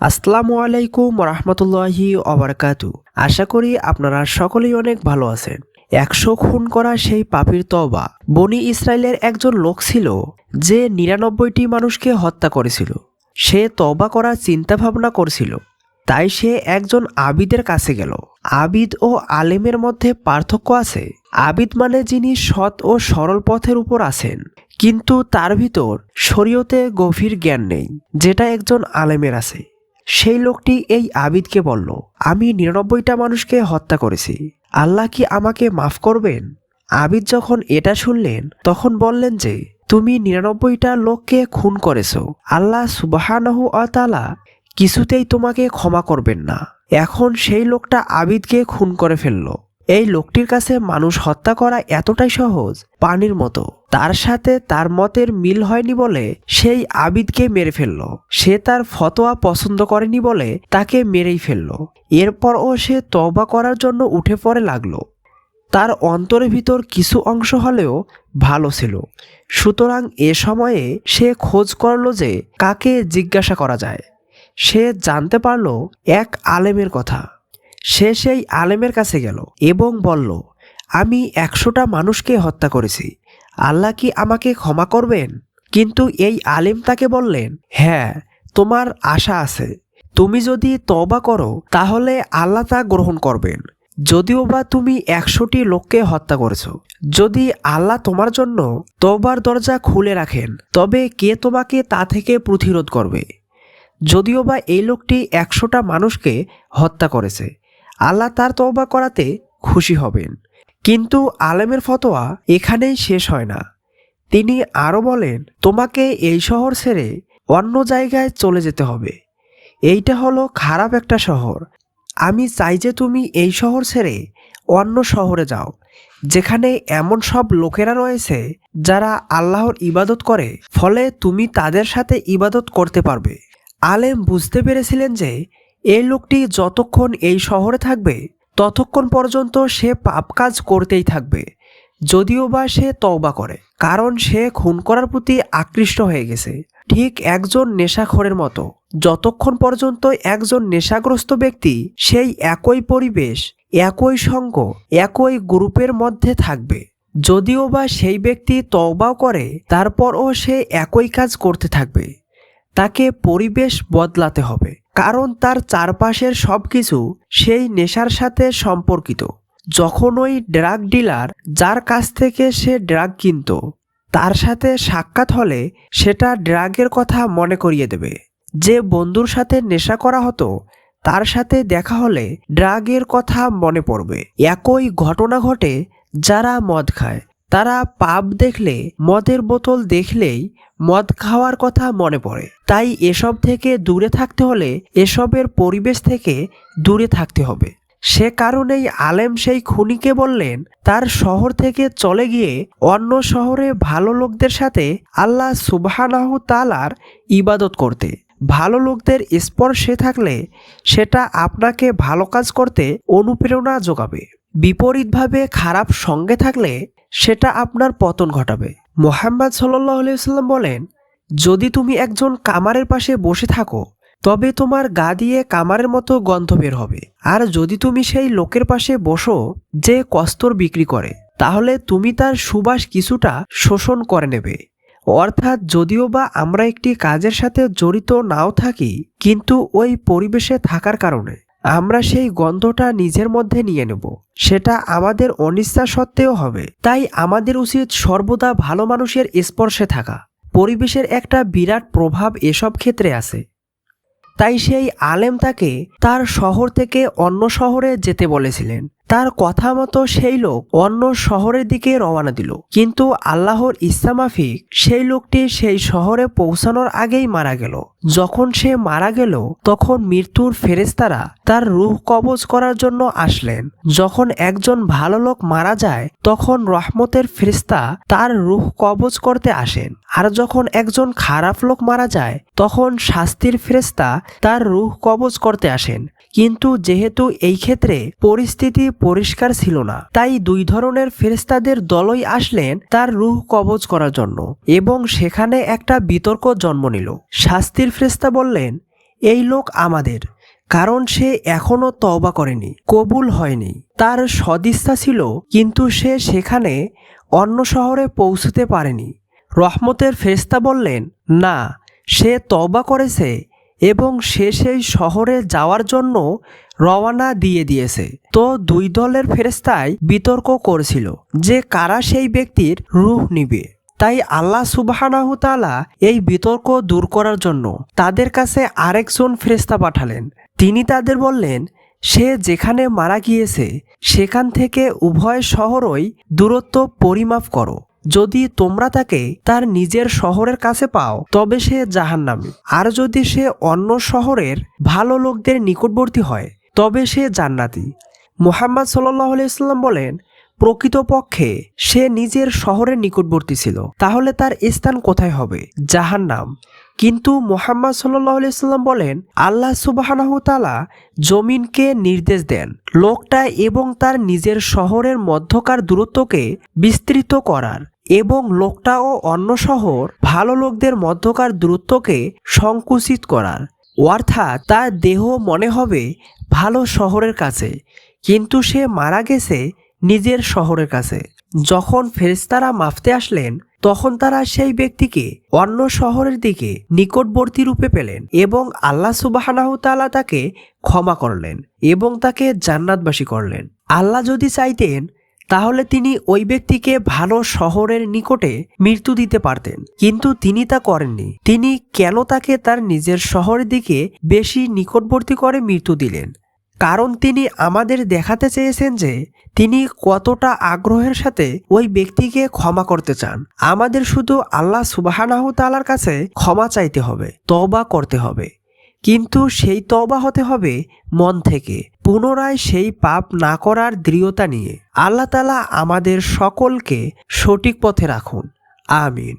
আসসালামু আলাইকুম রহমতুল্লাহি অবরকাতু আশা করি আপনারা সকলেই অনেক ভালো আছেন। একশো খুন করা সেই পাপির তবা বনি ইসরায়েলের একজন লোক ছিল যে নিরানব্বইটি মানুষকে হত্যা করেছিল। সে তবা করার চিন্তা ভাবনা করছিল। তাই সে একজন আবিদের কাছে গেল। আবিদ ও আলেমের মধ্যে পার্থক্য আছে। আবিদ মানে যিনি সৎ ও সরল পথের উপর আছেন। কিন্তু তার ভিতর শরীয়তে গভীর জ্ঞান নেই, যেটা একজন আলেমের আছে। সেই লোকটি এই আবিদকে বলল, আমি নিরানব্বইটা মানুষকে হত্যা করেছি। আল্লাহ কি আমাকে মাফ করবেন? আবিদ যখন এটা শুনলেন, তখন বললেন যে, তুমি নিরানব্বইটা লোককে খুন করেছ। আল্লাহ সুবাহানহু আতালা কিছুতেই তোমাকে ক্ষমা করবেন না। এখন সেই লোকটা আবিদকে খুন করে ফেলল। এই লোকটির কাছে মানুষ হত্যা করা এতটাই সহজ, পানির মতো। তার সাথে তার মতের মিল হয়নি বলে সেই আবিদকে মেরে ফেলল। সে তার ফতোয়া পছন্দ করেনি বলে তাকে মেরেই ফেলল। এরপরও সে তবা করার জন্য উঠে পড়ে লাগল। তার অন্তরের ভিতর কিছু অংশ হলেও ভালো ছিল। সুতরাং এ সময়ে সে খোঁজ করল যে কাকে জিজ্ঞাসা করা যায়। সে জানতে পারল এক আলেমের কথা। সে সেই আলেমের কাছে গেল এবং বলল, আমি একশোটা মানুষকে হত্যা করেছি। আল্লাহ কি আমাকে ক্ষমা করবেন? কিন্তু এই আলেম তাকে বললেন হ্যাঁ তোমার আশা আছে। তুমি যদি তবা করো, তাহলে আল্লাহ তা গ্রহণ করবেন। যদিও বা তুমি একশোটি লোককে হত্যা করেছ। যদি আল্লাহ তোমার জন্য তবার দরজা খুলে রাখেন, তবে কে তোমাকে তা থেকে প্রতিরোধ করবে? যদিও বা এই লোকটি একশোটা মানুষকে হত্যা করেছে, আল্লাহ তার তওবা করাতে খুশি হবেন। কিন্তু আলেমের ফতোয়া এখানেই শেষ হয় না। তিনি আরও বলেন, তোমাকে এই শহর ছেড়ে অন্য জায়গায় চলে যেতে হবে। এইটা হলো খারাপ একটা শহর। আমি চাই যে তুমি এই শহর ছেড়ে অন্য শহরে যাও, যেখানে এমন সব লোকেরা রয়েছে যারা আল্লাহর ইবাদত করে, ফলে তুমি তাদের সাথে ইবাদত করতে পারবে। আলেম বুঝতে পেরেছিলেন যে এই লোকটি যতক্ষণ এই শহরে থাকবে ততক্ষণ পর্যন্ত সে পাপ কাজ করতেই থাকবে। যদিও বা সে তওবা করে, কারণ সে খুন করার প্রতি আকৃষ্ট হয়ে গেছে। ঠিক একজন নেশাখোরের মতো, যতক্ষণ পর্যন্ত একজন নেশাগ্রস্ত ব্যক্তি সেই একই পরিবেশ, একই সঙ্গ, একই গ্রুপের মধ্যে থাকবে। যদিও বা সেই ব্যক্তি তওবাও করে, তারপরও সে একই কাজ করতে থাকবে। তাকে পরিবেশ বদলাতে হবে। কারণ তার চারপাশের সব কিছু সেই নেশার সাথে সম্পর্কিত। যখন ওই ড্রাগ ডিলার যার কাছ থেকে সে ড্রাগ কিনত, তার সাথে সাক্ষাৎ হলে সেটা ড্রাগের কথা মনে করিয়ে দেবে। যে বন্ধুর সাথে নেশা করা হতো, তার সাথে দেখা হলে ড্রাগের কথা মনে পড়বে। একই ঘটনা ঘটে যারা মদ খায়। তারা পাপ দেখলে, মদের বোতল দেখলেই মদ খাওয়ার কথা মনে পড়ে। তাই এসব থেকে দূরে থাকতে হলে এসবের পরিবেশ থেকে দূরে থাকতে হবে। সে কারণেই আলেম সেই খুনিকে বললেন, তার শহর থেকে চলে গিয়ে অন্য শহরে ভালো লোকদের সাথে আল্লাহ সুবাহানাহ তালার ইবাদত করতে। ভালো লোকদের স্পর্শে থাকলে সেটা আপনাকে ভালো কাজ করতে অনুপ্রেরণা যোগাবে। বিপরীতভাবে খারাপ সঙ্গে থাকলে সেটা আপনার পতন ঘটাবে। মোহাম্মদ সাল্লাম বলেন, যদি তুমি একজন কামারের পাশে বসে থাকো, তবে তোমার গা দিয়ে কামারের মতো গন্ধ বের হবে। আর যদি তুমি সেই লোকের পাশে বসো যে কস্তর বিক্রি করে, তাহলে তুমি তার সুবাস কিছুটা শোষণ করে নেবে। অর্থাৎ যদিও বা আমরা একটি কাজের সাথে জড়িত নাও থাকি, কিন্তু ওই পরিবেশে থাকার কারণে। আমরা সেই গন্ধটা নিজের মধ্যে নিয়ে নেব। সেটা আমাদের অনিচ্ছা সত্ত্বেও হবে। তাই আমাদের উচিত সর্বদা ভালো মানুষের স্পর্শে থাকা। পরিবেশের একটা বিরাট প্রভাব এসব ক্ষেত্রে আছে। তাই সেই আলেম তাকে তার শহর থেকে অন্য শহরে যেতে বলেছিলেন। তার কথা মতো সেই লোক অন্য শহরের দিকে রওনা দিল। কিন্তু আল্লাহর ইসলামাফিক সেই লোকটি সেই শহরে পৌঁছানোর আগেই মারা গেল। যখন সে মারা গেল, তখন মৃত্যুর ফেরেস্তারা তার রুহ কবজ করার জন্য আসলেন। যখন একজন ভালো লোক মারা যায়, তখন রহমতের ফেরিস্তা তার রুহ কবজ করতে আসেন। আর যখন একজন খারাপ লোক মারা যায়, তখন শাস্তির ফেরেস্তা তার রুহ কবজ করতে আসেন। কিন্তু যেহেতু এই ক্ষেত্রে পরিস্থিতি পরিষ্কার ছিল না, তাই দুই ধরনের ফেরেস্তাদের দলই আসলেন তার রুহ কবজ করার জন্য এবং সেখানে একটা বিতর্ক জন্ম নিল। শাস্তির ফেরেস্তা বললেন, এই লোক আমাদের, কারণ সে এখনও তওবা করেনি, কবুল হয়নি। তার সদিচ্ছা ছিল, কিন্তু সে সেখানে অন্য শহরে পৌঁছতে পারেনি। রহমতের ফেরেশতা বললেন, না, সে তওবা করেছে এবং সে সেই শহরে যাওয়ার জন্য রওয়ানা দিয়ে দিয়েছে। তো দুই দলের ফেরেস্তায় বিতর্ক করেছিল যে কারা সেই ব্যক্তির রূহ নিবে। তাই আল্লাহ সুবাহানাহু তাআলা এই বিতর্ক দূর করার জন্য তাদের কাছে আরেকজন ফেরেস্তা পাঠালেন। তিনি তাদের বললেন, সে যেখানে মারা গিয়েছে, সেখান থেকে উভয় শহরই দূরত্ব পরিমাপ করো। যদি তোমরা তাকে তার নিজের শহরের কাছে পাও, তবে সে জাহান্নামী। আর যদি সে অন্য শহরের ভালো লোকদের নিকটবর্তী হয়, তবে সে জান্নাতি। মোহাম্মদ সাল্লাহ ইসলাম বলেন, প্রকৃতপক্ষে সে নিজের শহরের নিকটবর্তী ছিল। তাহলে তার স্থান কোথায় হবে? জাহান্নাম। কিন্তু মোহাম্মদ সাল্লাম বলেন, আল্লাহ সুবাহানাহু জমিনকে নির্দেশ দেন। লোকটা এবং তার নিজের শহরের মধ্যকার দূরত্বকে বিস্তৃত করার এবং লোকটা ও অন্য শহর ভালো লোকদের মধ্যকার দূরত্বকে সংকুচিত করার। অর্থাৎ তার দেহ মনে হবে ভালো শহরের কাছে, কিন্তু সে মারা গেছে নিজের শহরের কাছে। যখন ফেরেস্তারা মাফতে আসলেন তখন তারা সেই ব্যক্তিকে অন্য শহরের দিকে নিকটবর্তী রূপে পেলেন এবং আল্লাহ সুবাহানাহু তাআলা তাকে ক্ষমা করলেন এবং তাকে জান্নাতবাসী করলেন। আল্লাহ যদি চাইতেন, তাহলে তিনি ওই ব্যক্তিকে ভালো শহরের নিকটে মৃত্যু দিতে পারতেন। কিন্তু তিনি তা করেননি। তিনি কেন তাকে তার নিজের শহরের দিকে বেশি নিকটবর্তী করে মৃত্যু দিলেন? কারণ তিনি আমাদের দেখাতে চেয়েছেন যে তিনি কতটা আগ্রহের সাথে ওই ব্যক্তিকে ক্ষমা করতে চান। আমাদের শুধু আল্লাহ সুবাহানাহু তালার কাছে ক্ষমা চাইতে হবে তবা করতে হবে। কিন্তু সেই তবা হতে হবে মন থেকে। পুনরায় সেই পাপ না করার দৃঢ়তা নিয়ে। আল্লাহ তালা আমাদের সকলকে সঠিক পথে রাখুন। আমিন।